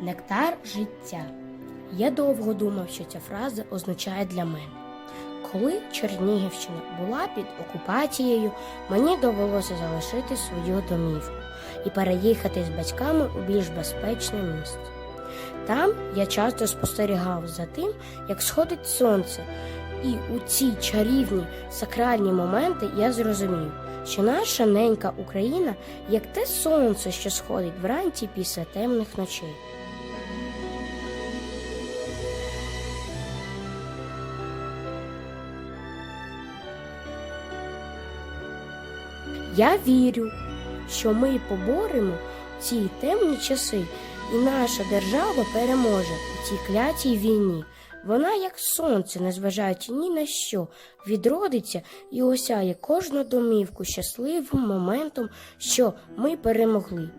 Нектар життя. Я довго думав, що ця фраза означає для мене. Коли Чернігівщина була під окупацією, мені довелося залишити свою домівку і переїхати з батьками у більш безпечне місце. Там я часто спостерігав за тим, як сходить сонце, і у ці чарівні сакральні моменти я зрозумів, що наша ненька Україна як те сонце, що сходить вранці після темних ночей. Я вірю, що ми поборемо ці темні часи, і наша держава переможе у цій клятій війні. Вона, як сонце, незважаючи ні на що, відродиться і осяє кожну домівку щасливим моментом, що ми перемогли.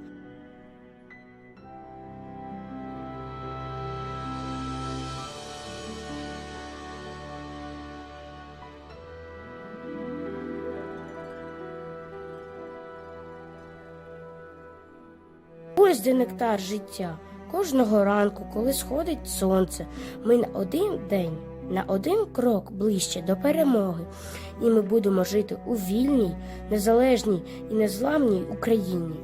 Ось де нектар життя. Кожного ранку, коли сходить сонце, ми на один день, на один крок ближче до перемоги, і ми будемо жити у вільній, незалежній і незламній Україні.